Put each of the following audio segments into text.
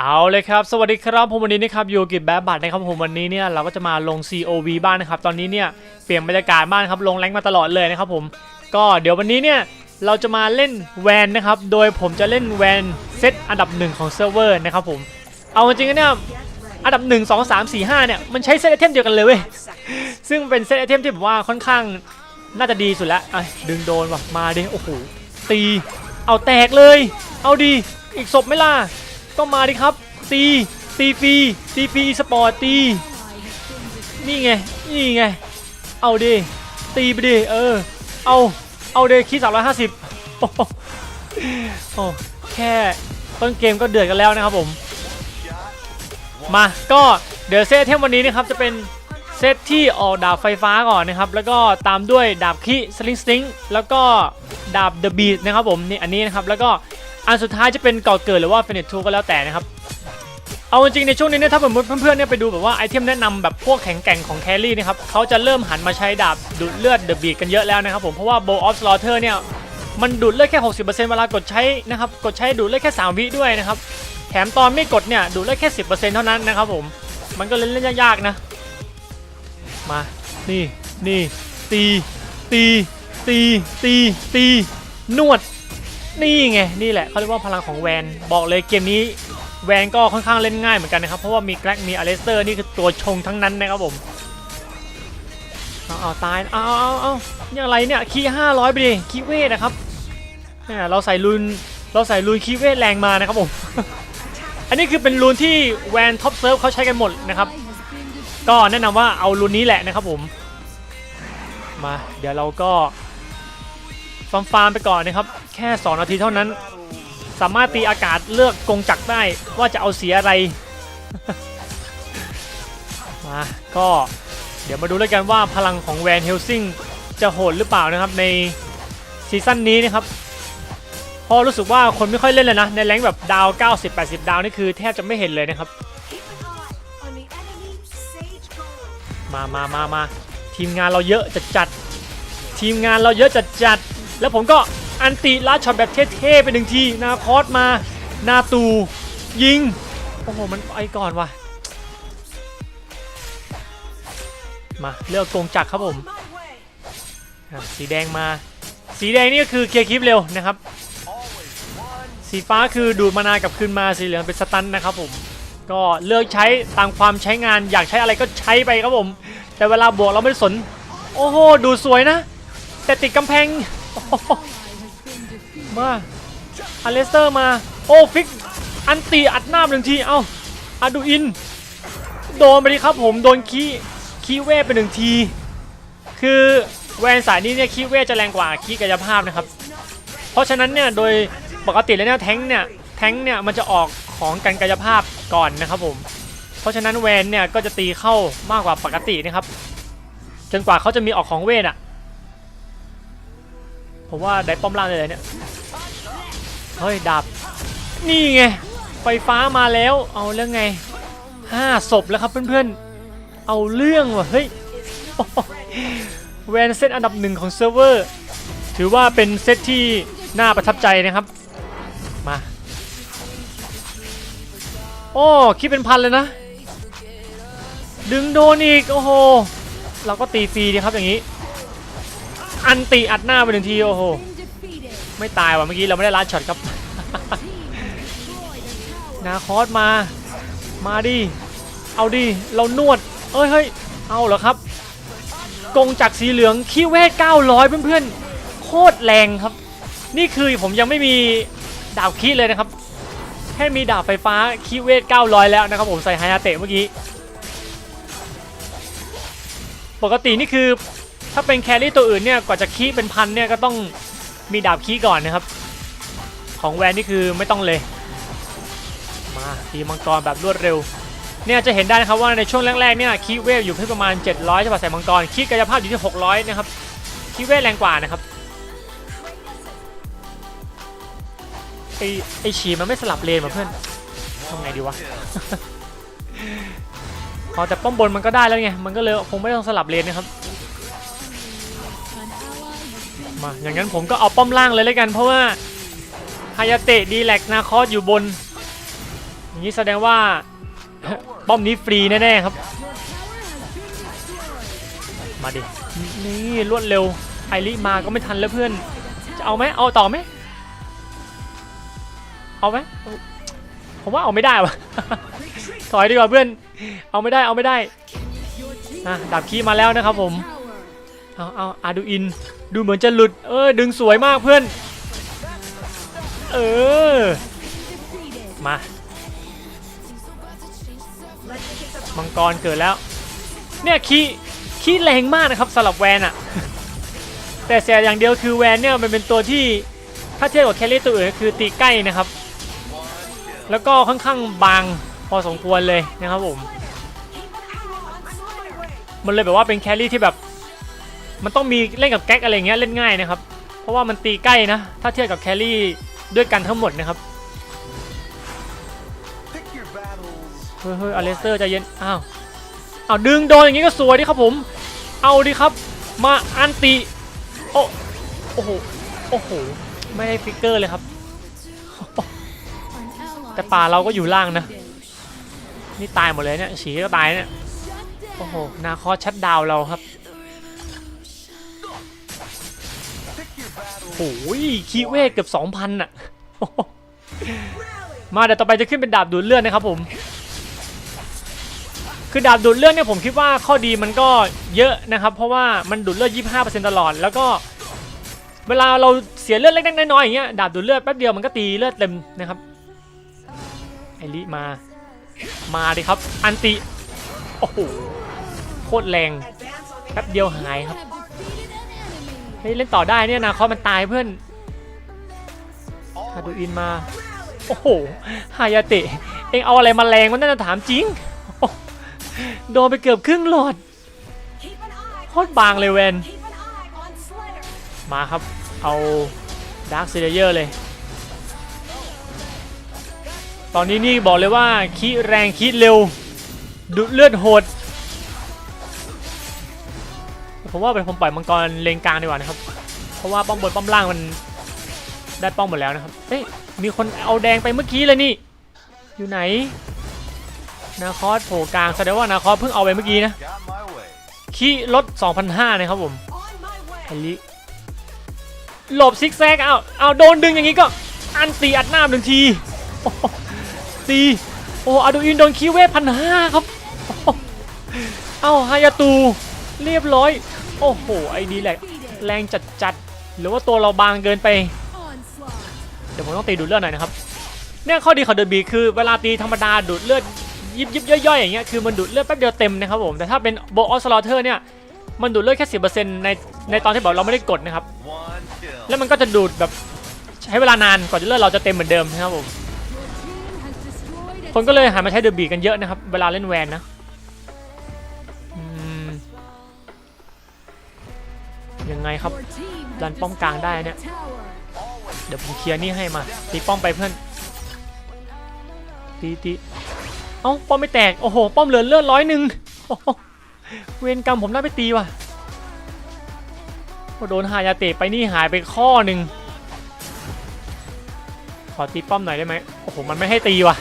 เอาเลยครับ สวัสดีครับผมวันนี้นะครับอยู่กับแบบบัตนะครับผมวันนี้เนี่ยเราก็จะมาลง COV บ้างนะครับตอนนี้เนี่ยเปลี่ยนบรรยากาศบ้างครับลงแรงมาตลอดเลยนะครับผมก็เดี๋ยววันนี้เนี่ยเราจะมาเล่นแวนนะครับโดยผมจะเล่นแวนเซตอันดับหนึ่งของเซิร์ฟเวอร์นะครับผมเอาจริงๆเนี่ยอันดับ 1 2 3 4 5เนี่ยมันใช้เซตไอเทมเดียวกันเลยเว้ยซึ่งเป็นเซตไอเทมที่ผมว่าค่อนข้างน่าจะดีสุดแล้วอะดึงโดนว่ะมาดิโอ้โหตี เอาแตกเลย เอาดีอีกศพไม่ล่ะ ก็มาดิครับตีตีฟรีตีฟรีสปอร์ตตีนี่ไงนี่ไงเอาดิตีไปดิเออเอาเอาเดคีสามร้อยห้าสิบโอ้โอ้แค่ต้นเกมก็เดือดกันแล้วนะครับผมมาก็เดี๋ยวเซตเทมวันนี้นะครับจะเป็นเซตที่ออกดาบไฟฟ้าก่อนนะครับ แล้วก็ตามด้วยดาบคีสลิงสติงแล้วก็ดาบเดอะบีนะครับผมนี่อันนี้นะครับแล้วก็ อันสุดท้ายจะเป็นก่อเกิดหรือว่าเฟเนตทูก็แล้วแต่นะครับ เอาจริงในช่วงนี้เนี่ยถ้าสมมติเพื่อนๆเนี่ยไปดูแบบว่าไอเทมแนะนำแบบพวกแข็งแกร่งของแครี่นะครับเขาจะเริ่มหันมาใช้ดาบดูดเลือดเดอะบีกันเยอะแล้วนะครับผมเพราะว่าโบออฟสลอเทอร์เนี่ยมันดูดเลือดแค่ 60%เวลากดใช้นะครับกดใช้ดูดเลือดแค่3วิด้วยนะครับแถมตอนไม่กดเนี่ยดูดเลือดแค่ 10%เท่านั้นนะครับผมมันก็เล่นเล่นยากๆนะมานี่นี่ตีตีตีตีตีนวด นี่ไงนี่แหละเขาเรียกว่าพลังของแวนบอกเลยเกมนี้แวนก็ค่อนข้างเล่นง่ายเหมือนกันนะครับเพราะว่ามีแกร็กมีอเลสเตอร์นี่คือตัวชงทั้งนั้นนะครับผมเอาเอาตายเอาเอาเอาเอานี่อะไรเนี่ยคีห้าร้อยไปดิคีเวทนะครับแหมเราใส่ลุนเราใส่ลุนคีเวทแรงมานะครับผม อันนี้คือเป็นรูนที่แวนท็อปเซิร์ฟเขาใช้กันหมดนะครับ ก็แนะนำว่าเอารูนนี้แหละนะครับผมมาเดี๋ยวเราก็ฟาร์มฟาร์มไปก่อนนะครับ แค่ 2 นาทีเท่านั้น สามารถตีอากาศเลือกกงจักรได้ว่าจะเอาเสียอะไร มาก็เดี๋ยวมาดูแล้วกันว่าพลังของแวนเฮลซิงจะโหดหรือเปล่านะครับในซีซั่นนี้นะครับพอรู้สึกว่าคนไม่ค่อยเล่นเลยนะ ในแรงแบบดาว 90-80 ดาวนี่คือแทบจะไม่เห็นเลยนะครับ มามามามาทีมงานเราเยอะจัดจัด ทีมงานเราเยอะจัดจัด แล้วผมก็ อันติลัดช็อตแบบเท่ๆไปหนึ่งทีนาคอสมานาตูยิง โอ้โห มันไปก่อนว่ะ มาเลือกกงจักรครับผม สีแดงมา สีแดงนี่ก็คือเคลียร์คลิปเร็วนะครับ สีฟ้าคือดูดมานากับคืนมาสีเหลืองเป็นสตันนะครับผม ก็เลือกใช้ตามความใช้งานอยากใช้อะไรก็ใช้ไปครับผม แต่เวลาบวกเราไม่สน โอ้โห ดูสวยนะ แต่ติดกำแพง มาอเลสเตอร์มา โอ้ฟิก อันตีอัดหน้าหนึ่งที เอ้าอาดูอิน โดนไปดิครับผมโดนคีคีเวฟไปหนึ่งที คือแวนสายนี้เนี่ยคีเวทจะแรงกว่าคีกายภาพนะครับ เพราะฉะนั้นเนี่ยโดยปกติแล้วเนี่ยแท้งเนี่ยแท้งเนี่ยมันจะออกของกันกายภาพก่อนนะครับผม เพราะฉะนั้นแวนเนี่ยก็จะตีเข้ามากกว่าปกตินะครับ จนกว่าเขาจะมีออกของเวทอะผมว่าได้ป้อมล่างเลยเนี่ย เฮ้ยดับ นี่ไง ไฟฟ้ามาแล้ว เอาเรื่องไงห้าศพแล้วครับเพื่อนๆ เอาเรื่องว่ะ เฮ้ยแวนเซตอันดับหนึ่งของเซิร์ฟเวอร์ ถือว่าเป็นเซตที่น่าประทับใจนะครับ มา โอ้คิดเป็นพันเลยนะ ดึงโดนอีก โอ้โห เราก็ตีฟรีดีครับอย่างนี้ อันตีอัดหน้าไปหนึ่งที โอ้โห ไม่ตายว่ะเมื่อกี้เราไม่ได้ลัดช็อตครับ นาคอสมา มาดิ เอาดิ เรานวด เอ้ยเฮ้ย เอาเหรอครับ กงจากสีเหลืองขี้เวท900 เพื่อนๆ โคตรแรงครับ นี่คือผมยังไม่มีดาบคีเลยนะครับ แค่มีดาบไฟฟ้าคีเวท900 แล้วนะครับผมใส่ไฮอาเตะเมื่อกี้ ปกตินี่คือถ้าเป็นแครี่ตัวอื่นเนี่ยกว่าจะคีเป็นพันเนี่ยก็ต้องมีดาบคีก่อนนะครับ ของแวนนี่คือไม่ต้องเลย มาตีมังกรแบบรวดเร็ว เนี่ยจะเห็นได้นะครับว่าในช่วงแรกๆเนี่ยคีเวฟอยู่ที่ประมาณ 700ใช่ป่ะใส่มังกรคีกายภาพอยู่ที่ 600 นะครับคีเวฟแรงกว่านะครับไอไอฉีมันไม่สลับเลนมาเพื่อนทำไงดีวะพอแต่ป้อมบนมันก็ได้แล้วไง มันก็เลยคงไม่ต้องสลับเลนนะครับ มา อย่างนั้นผมก็เอาป้อมล่างเลยแล้วกัน เพราะว่า ฮายาเตะดีแลกนาคอสอยู่บน อย่างนี้แสดงว่าป้อมนี้ฟรีแน่ๆครับ มาดิ นี่รวดเร็ว ไอริมาก็ไม่ทันแล้วเพื่อน จะเอาไหมเอาต่อไหมเอาไหมผมว่าเอาไม่ได้วะถอยดีกว่าเพื่อน เอาไม่ได้เอาไม่ได้นะดาบคีมาแล้วนะครับผม เอาเอาอาดูอิน ดูเหมือนจะหลุด เออดึงสวยมากเพื่อน เออ มา มังกรเกิดแล้ว เนี่ยคีคีแรงมากนะครับสำหรับแวนอะแต่เสียอย่างเดียวคือแวนเนี่ยมันเป็นตัวที่ถ้าเทียบกับแคลรี่ตัวอื่นก็คือตีใกล้นะครับ แล้วก็ค่อนข้างบางพอสมควรเลยนะครับผม มันเลยแบบว่าเป็นแคลรี่ที่แบบ มันต้องมีเล่นกับแก๊กอะไรเงี้ยเล่นง่ายนะครับ เพราะว่ามันตีใกล้นะ ถ้าเทียบกับแคลรี่ ด้วยกันทั้งหมดนะครับเฮ้ยเฮ้ยอเลสเตอร์ใจเย็นอ้าวอ้าวดึงโดนอย่างงี้ก็สวยดิครับผม เอาดิครับ มาอันติโอ้โอ้โหโอ้โหไม่ได้ฟิกเกอร์เลยครับ แต่ป่าเราก็อยู่ล่างนะ นี่ตายหมดเลยเนี่ยฉีก็ตายเนี่ยโอ้โหนาคอชัดดาวเราครับ คีเวทเกือบ2,000น่ะ มาเดี๋ยวต่อไปจะขึ้นเป็นดาบดูดเลือดนะครับผม คือดาบดูดเลือดเนี่ยผมคิดว่าข้อดีมันก็เยอะนะครับ เพราะว่ามันดูดเลือด 25%ตลอด แล้วก็เวลาเราเสียเลือดเล็กๆน้อยๆอย่างเงี้ยดาบดูดเลือดแป๊บเดียวมันก็ตีเลือดเต็มนะครับไอริมา มาดิครับ อันติ โอ้โห โคตรแรง แป๊บเดียวหายครับ เฮ้ยเล่นต่อได้เนี่ยนะคอมันตายเพื่อนฮาดูอินมา โอ้โหฮายาเตะเองเอาอะไรมาแรงมันน่าจะถามจริง โดนไปเกือบครึ่งหลอดโคตรบางเลยเวนมาครับเอาดาร์คเซเลเยอร์เลย ตอนนี้นี่บอกเลยว่าคีแรงคีเร็ว ดุเลือดโหด ผมว่าเป็นผมปล่อยมังกรเลงกลางดีกว่านะครับ เพราะว่าป้อมบนป้อมล่างมันได้ป้อมหมดแล้วนะครับเฮ้ยมีคนเอาแดงไปเมื่อกี้เลยนี่ อยู่ไหน นาคอสโผล่กลางแสดงว่านาคอสเพิ่งเอาไปเมื่อกี้นะ Got my way. คีลด2,500นะครับผมไอลิหลบซิกแซกเอาเอาโดนดึงอย่างนี้ก็อันตีอัดหน้าหนึ่งทีโอ้โหตีโอ้อาดูอินโดนคีเวทพันห้าครับ เอาฮายาตู เรียบร้อย โอ้โห ไอ้ดีแหละแรงจัดจัดๆหรือว่าตัวเราบางเกินไป เดี๋ยวผมต้องตีดูดเลือดหน่อยนะครับ เนี่ยข้อดีของเดอะบีคือเวลาตีธรรมดาดูดเลือดยิบยิบย่อยๆอย่างเงี้ยคือมันดูดเลือดแป๊บเดียวเต็มนะครับผมแต่ถ้าเป็นโบออสลอเทอร์เนี่ยมันดูดเลือดแค่สิในในตอนที่แบบเราไม่ได้กดนะครับแล้วมันก็จะดูดแบบใช้เวลานานกว่าจะเลือดเราจะเต็มเหมือนเดิมนะครับผมคนก็เลยหันมาใช้เดอะบีกันเยอะนะครับเวลาเล่นแวนนะ ยังไงครับดันป้อมกลางได้เนี่ย เดี๋ยวผมเคลียร์นี่ให้มา ตีป้อมไปเพื่อน ตีตีเอ้าป้อมไม่แตก โอ้โห ป้อมเหลือเลือดร้อยหนึ่งเวรกรรมผมได้ไปตีว่ะโดนหายาเตะไปนี่หายไปข้อหนึ่งขอตีป้อมหน่อยได้ไหมโอ้โห มันไม่ให้ตีว่ะ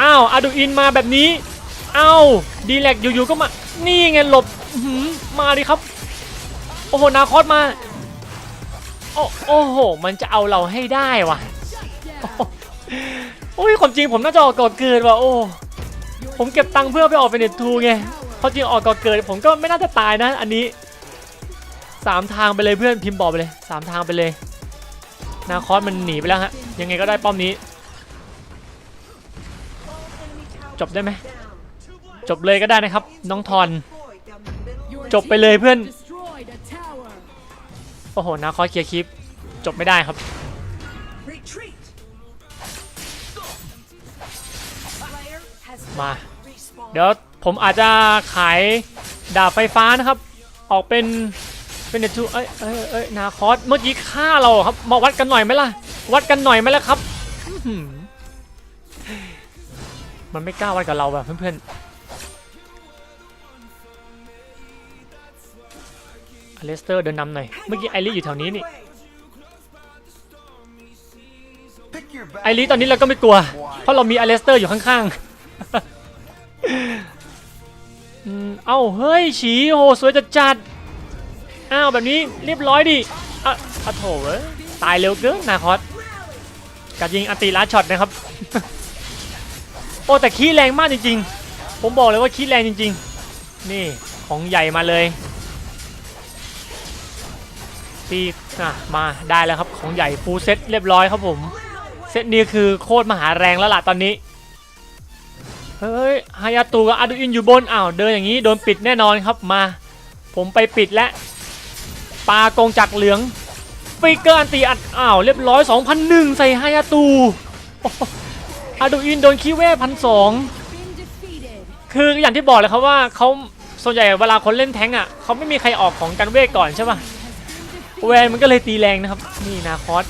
อ้าวอาดูอินมาแบบนี้ อ้าว ดีแลกอยู่ๆก็มา นี่ไงหลบหมาดิครับ โอ้โหนาคอสมาโอ้โอ้โห มันจะเอาเราให้ได้วะโอ้โหโอ้ยความจริงผมน่าจะออกก่อนเกิดว่ะโอ้ผมเก็บตังค์เพื่อไปออกเป็นเน็ตทูไงเพราะจริงออกก่อนเกิดผมก็ไม่น่าจะตายนะอันนี้สามทางไปเลยเพื่อนพิมพ์บอกไปเลยสามทางไปเลย นาคอสมันหนีไปแล้วฮะยังไงก็ได้ป้อมนี้ จบได้ไหมจบเลยก็ได้นะครับ น้องทอน จบไปเลยเพื่อน โอ้โหนาคอสเคลียร์คลิปจบไม่ได้ครับมา เดี๋ยวผมอาจจะขายดาบไฟฟ้านะครับ ออกเป็นเป็นเนทูเอ้ยเอ้ยเอ้ยนาคอสเมื่อกี้ฆ่าเราครับมาวัดกันหน่อยไหมล่ะ วัดกันหน่อยไหมล่ะครับอื้อหือมันไม่กล้าวัดกับเราแบบเพื่อนๆ อเลสเตอร์เดินนำหน่อย เมื่อกี้ไอริอยู่แถวนี้นี่ ไอริตอนนี้เราก็ไม่กลัว เพราะเรามีอเลสเตอร์อยู่ข้างๆอืมเอ้า เฮ้ย ฉีโหสวยจัดจัดอ้าวแบบนี้เรียบร้อยดิอะอะโถเอ้ยตายเร็วเกินนาคอสกัดยิงอัติลัดช็อตนะครับ โอ้แต่ขี้แรงมากจริง ๆ ผมบอกเลยว่าขี้แรงจริง ๆ นี่ของใหญ่มาเลย ตีอะมาได้แล้วครับของใหญ่ฟูลเซ็ตเรียบร้อยครับผม เซตนี้คือโคตรมหาแรงแล้วล่ะตอนนี้ เฮ้ยฮายาตูกับอาดูอินอยู่บนอ้าวเดินอย่างนี้โดนปิดแน่นอนครับมา ผมไปปิดแล้วปลากงจักรเหลืองฟิกเกอร์อันตีอัดอ้าวเรียบร้อย2001 ใส่ฮายาตูโอ้โหอาดูอินโดนคีเว่พันสองคืออย่างที่บอกเลยครับว่าเขาส่วนใหญ่เวลาคนเล่นแท้งอะเขาไม่มีใครออกของกันเวทก่อนใช่ป่ะ แวนมันก็เลยตีแรงนะครับ นี่นาคอส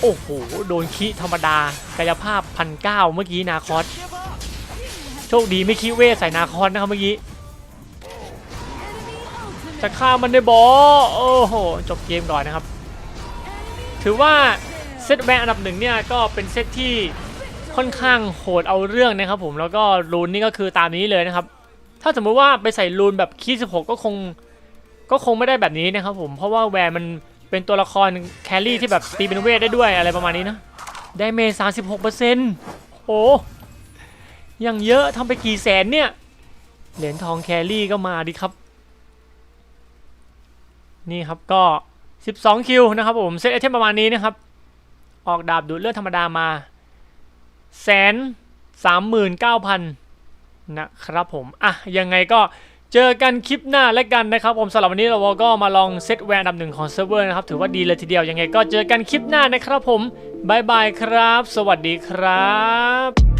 โอ้โห โดนคีธรรมดากายภาพพันเก้าเมื่อกี้นาคอสโชคดีไม่คีเวทใส่นาคอสนะครับเมื่อกี้จะฆ่ามันได้บอโอ้โห จบเกมก่อนนะครับ ถือว่าเซตแวนอันดับหนึ่งเนี่ยก็เป็นเซตที่ค่อนข้างโหดเอาเรื่องนะครับผมแล้วก็รูนนี่ก็คือตามนี้เลยนะครับ ถ้าสมมุติว่าไปใส่รูนแบบคีย์16ก็คง ก็คงไม่ได้แบบนี้นะครับผมเพราะว่าแวนมันเป็นตัวละครแครี่ที่แบบตีเป็นเวทได้ด้วยอะไรประมาณนี้นะได้เมสามสิบหกเปอร์เซ็นต์โอ้ยังเยอะทำไปกี่แสนเนี่ยเหรียญทองแครี่ก็มาดิครับ นี่ครับก็ 12 คิวนะครับผมเซตไอเทมประมาณนี้นะครับ ออกดาบดูดเลือดธรรมดามาแสนสามหมื่นเก้าพันนะครับผม อะ ยังไงก็ เจอกันคลิปหน้าและกันนะครับ ผมสำหรับวันนี้เราก็มาลองเซตแวนอันดับหนึ่งของเซิร์ฟเวอร์นะครับ ถือว่าดีเลยทีเดียวยังไงก็เจอกันคลิปหน้านะครับผมบายบายครับ สวัสดีครับ